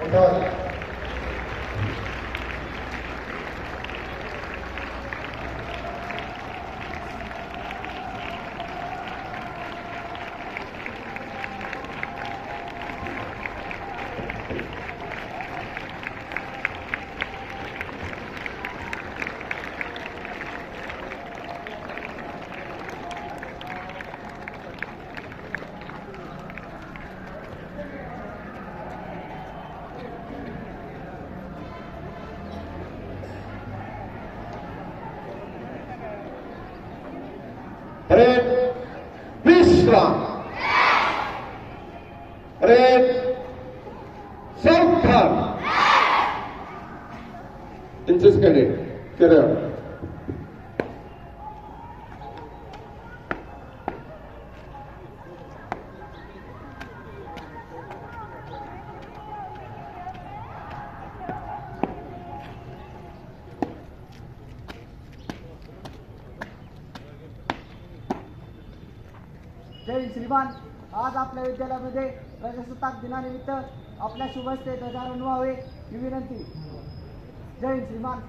Motor. Red, Vishram. Red, Sarkar. In this Carry on. श्रीमान आज आपल्या विद्यालयामध्ये प्रजासत्ताक दिनानिमित्त आपल्या शुभस्ते ध्वजारोहण व्हावे ही विनंती. जय श्रीमान.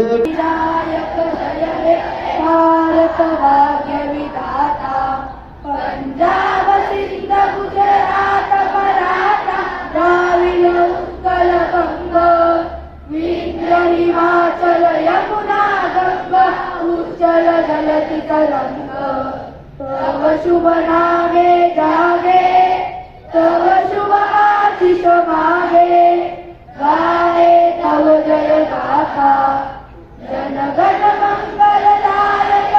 विनायक जय भारत भाग्य विधाता पंजाब सिंध गुजरात मराठा द्राविड उत्कल गंग विंध्य हिमाचल यमुना गंग उज्जल जलति तरंग तव शुभ नामे जागे तव शुभ आशिष मागे गाय तव जय गाथा। जनगणमङ्गलदाय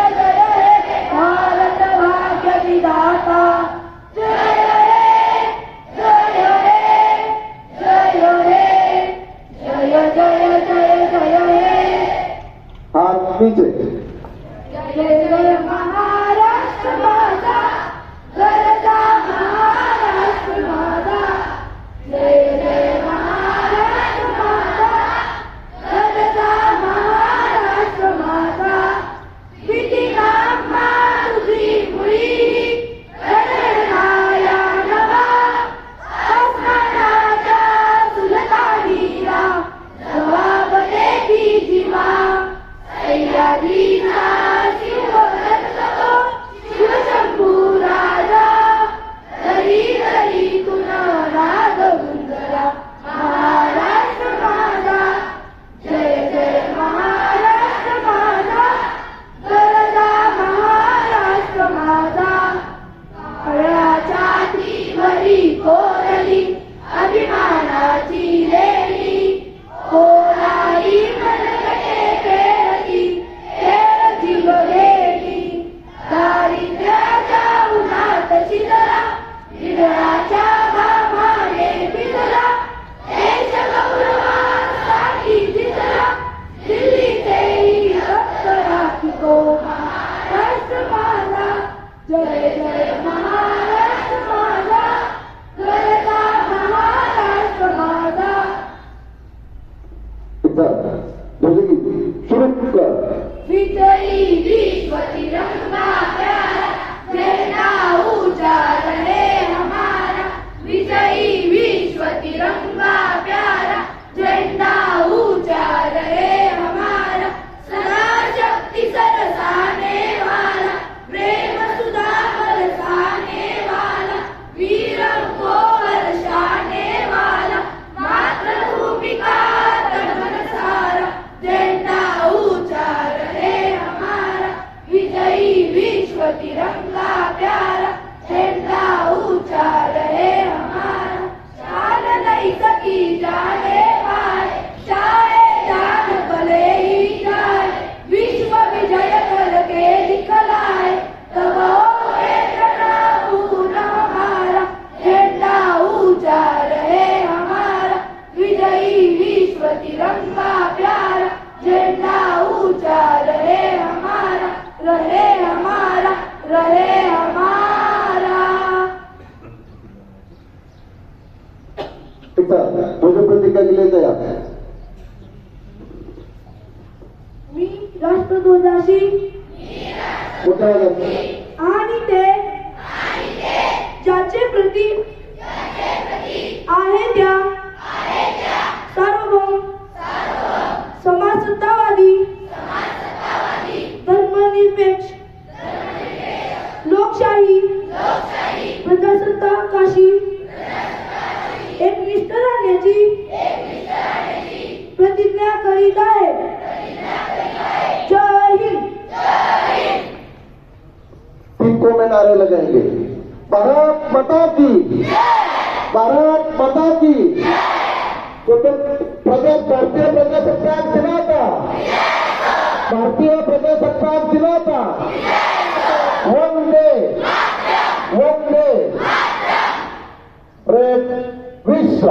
day. को में नारे लगाएंगे। भारत माता की भारत माता की। स्वतंत्र प्रजा भारतीय प्रजासत्ताक दिनाचा भारतीय प्रजासत्ताक दिनाचा वंदे वंदे। रेड विश्व।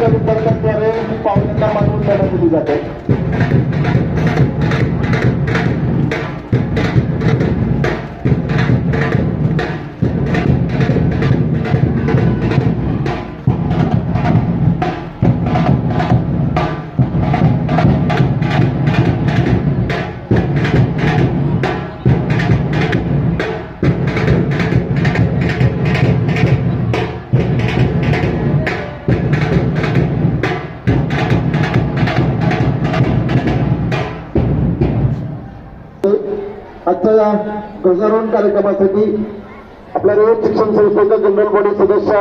स्काउटच्या विद्यार्थ्यांद्वारे पाहुण्यांना मानून देण्यात दिली जाते. ध्वजारोहण कार्यक्रमासाठी आपल्या रोज शिक्षण संस्थेच्या जनरल बॉडी सदस्य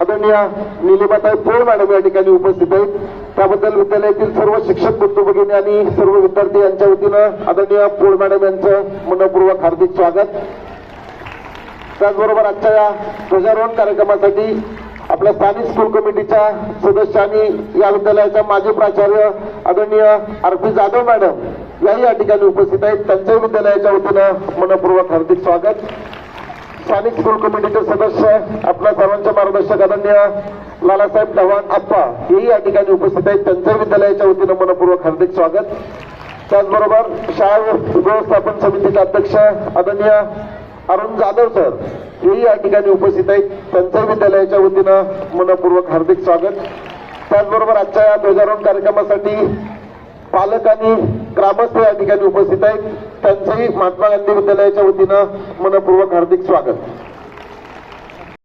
आदरणीय निलिमाताई पोळ मॅडम या ठिकाणी उपस्थित आहेत. त्याबद्दल विद्यालयातील सर्व शिक्षक बंधू भगिनी आणि सर्व विद्यार्थी यांच्या वतीनं आदरणीय पोळ मॅडम यांचं मनपूर्वक हार्दिक स्वागत. त्याचबरोबर आजच्या या ध्वजारोहण कार्यक्रमासाठी आपल्या स्थानिक स्कूल कमिटीच्या सदस्यांनी या विद्यालयाच्या माजी प्राचार्य आदरणीय आरपी जाधव मॅडम याही या ठिकाणी उपस्थित आहेत. त्यांच्याही विद्यालयाच्या वतीनं मनपूर्वक हार्दिक स्वागत. स्थानिक स्कूल कमिटीचे सदस्य आपल्या सर्वांच्या मार्गदर्शक आदरणीय लालासाहेब चव्हाण आप्पा हेही या ठिकाणी उपस्थित आहेत. त्यांच्या विद्यालयाच्या वतीनं मनपूर्वक हार्दिक स्वागत. त्याचबरोबर शाळा व्यवस्थापन समितीचे अध्यक्ष आदरणीय अरुण जाधव सर हेही या ठिकाणी उपस्थित आहेत. त्यांच्या विद्यालयाच्या वतीनं मनपूर्वक हार्दिक स्वागत. त्याचबरोबर आजच्या या ध्वजारोहण कार्यक्रमासाठी पालक आणि ग्रामस्थ या ठिकाणी उपस्थित आहेत. त्यांचंही महात्मा गांधी विद्यालयाच्या वतीनं मनपूर्वक हार्दिक स्वागत.